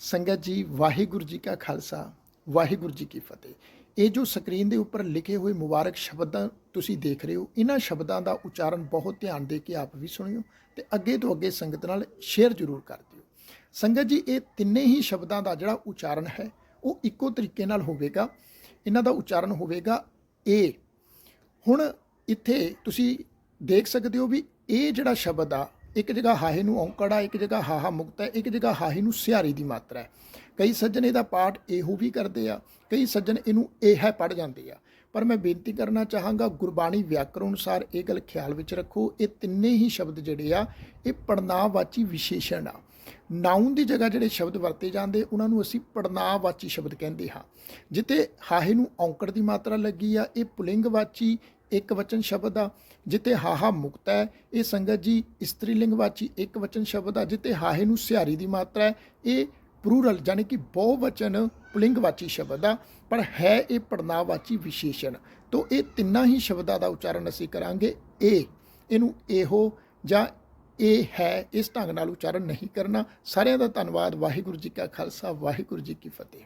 ਸੰਗਤ ਜੀ, ਵਾਹਿਗੁਰੂ ਜੀ ਕਾ ਖਾਲਸਾ, ਵਾਹਿਗੁਰੂ ਜੀ ਕੀ ਫਤਿਹ। ਇਹ ਜੋ ਸਕਰੀਨ ਦੇ ਉੱਪਰ ਲਿਖੇ ਹੋਏ ਮੁਬਾਰਕ ਸ਼ਬਦਾਂ ਤੁਸੀਂ ਦੇਖ ਰਹੇ ਹੋ, ਇਹਨਾਂ ਸ਼ਬਦਾਂ ਦਾ ਉਚਾਰਨ ਬਹੁਤ ਧਿਆਨ ਦੇ ਕੇ ਆਪ ਵੀ ਸੁਣਿਓ ਤੇ ਅੱਗੇ ਤੋਂ ਅੱਗੇ ਸੰਗਤ ਨਾਲ ਸ਼ੇਅਰ ਜ਼ਰੂਰ ਕਰ ਦਿਓ। ਸੰਗਤ ਜੀ, ਇਹ ਤਿੰਨੇ ਹੀ ਸ਼ਬਦਾਂ ਦਾ ਜਿਹੜਾ ਉਚਾਰਨ ਹੈ, ਉਹ ਇੱਕੋ ਤਰੀਕੇ ਨਾਲ ਹੋਵੇਗਾ। ਇਹਨਾਂ ਦਾ ਉਚਾਰਨ ਹੋਵੇਗਾ ਏ ਹੁਣ ਇੱਥੇ ਤੁਸੀਂ ਦੇਖ ਸਕਦੇ ਹੋ ਵੀ ਇਹ ਜਿਹੜਾ ਸ਼ਬਦ ਆ ਇੱਕ ਜਗ੍ਹਾ ਹਾਹੇ ਨੂੰ ਔਂਕੜ ਆ, ਇੱਕ ਜਗ੍ਹਾ ਹਾਹਾ ਮੁਕਤ ਹੈ ਇੱਕ ਜਗ੍ਹਾ ਹਾਹੇ ਨੂੰ ਸਿਹਾਰੀ ਦੀ ਮਾਤਰਾ ਹੈ ਕਈ ਸੱਜਣ ਇਹਦਾ ਪਾਠ ਇਹੋ ਵੀ ਕਰਦੇ ਆ, ਕਈ ਸੱਜਣ ਇਹਨੂੰ ਇਹ ਹੈ ਪੜ ਜਾਂਦੇ ਆ। ਪਰ ਮੈਂ ਬੇਨਤੀ ਕਰਨਾ ਚਾਹਾਂਗਾ, ਗੁਰਬਾਣੀ ਵਿਆਕਰਣ ਅਨੁਸਾਰ ਇਹ ਗੱਲ ਖਿਆਲ ਵਿੱਚ ਰੱਖੋ, ਇਹ ਤਿੰਨੇ ਹੀ ਸ਼ਬਦ ਜਿਹੜੇ ਆ, ਇਹ ਪੜਨਾਵਾਚੀ ਵਿਸ਼ੇਸ਼ਣ ਆ। ਨਾਉਨ ਦੀ ਜਗ੍ਹਾ ਜਿਹੜੇ ਸ਼ਬਦ ਵਰਤੇ ਜਾਂਦੇ, ਉਹਨਾਂ ਨੂੰ ਅਸੀਂ ਪੜਨਾਵਾਚੀ ਸ਼ਬਦ ਕਹਿੰਦੇ ਹਾਂ। ਜਿੱਥੇ ਹਾਹੇ ਨੂੰ ਔਂਕੜ ਦੀ ਮਾਤਰਾ ਲੱਗੀ ਆ, ਇਹ ਪੁਲਿੰਗਵਾਚੀ ਇੱਕ ਵਚਨ ਸ਼ਬਦ ਆ, ਜਿੱਥੇ ਹਾਹਾ ਮੁਕਤ ਹੈ, ਇਹ ਸੰਗਤ ਜੀ ਇਸਤਰੀ ਲਿੰਗਵਾਚੀ ਇੱਕ ਵਚਨ ਸ਼ਬਦ ਆ, ਜਿੱਥੇ ਹਾਹੇ ਨੂੰ ਸਿਹਾਰੀ ਦੀ ਮਾਤਰਾ ਹੈ, ਇਹ ਪਲੂਰਲ ਯਾਨੀ ਕਿ ਬਹੁਵਚਨ ਪੁਲਿੰਗਵਾਚੀ ਸ਼ਬਦ ਆ, ਪਰ ਹੈ ਇਹ ਪੜਨਾਵਾਚੀ ਵਿਸ਼ੇਸ਼ਣ। ਤੋਂ ਇਹ ਤਿੰਨਾਂ ਹੀ ਸ਼ਬਦਾਂ ਦਾ ਉਚਾਰਨ ਅਸੀਂ ਕਰਾਂਗੇ ਇਹ ਇਹਨੂੰ ਇਹੋ ਜਾਂ ਇਹ ਹੈ, ਇਸ ਢੰਗ ਨਾਲ ਉਚਾਰਨ ਨਹੀਂ ਕਰਨਾ। ਸਾਰਿਆਂ ਦਾ ਧੰਨਵਾਦ, ਵਾਹਿਗੁਰੂ ਜੀ ਕਾ ਖਾਲਸਾ, ਵਾਹਿਗੁਰੂ ਜੀ ਕੀ ਫਤਿਹ।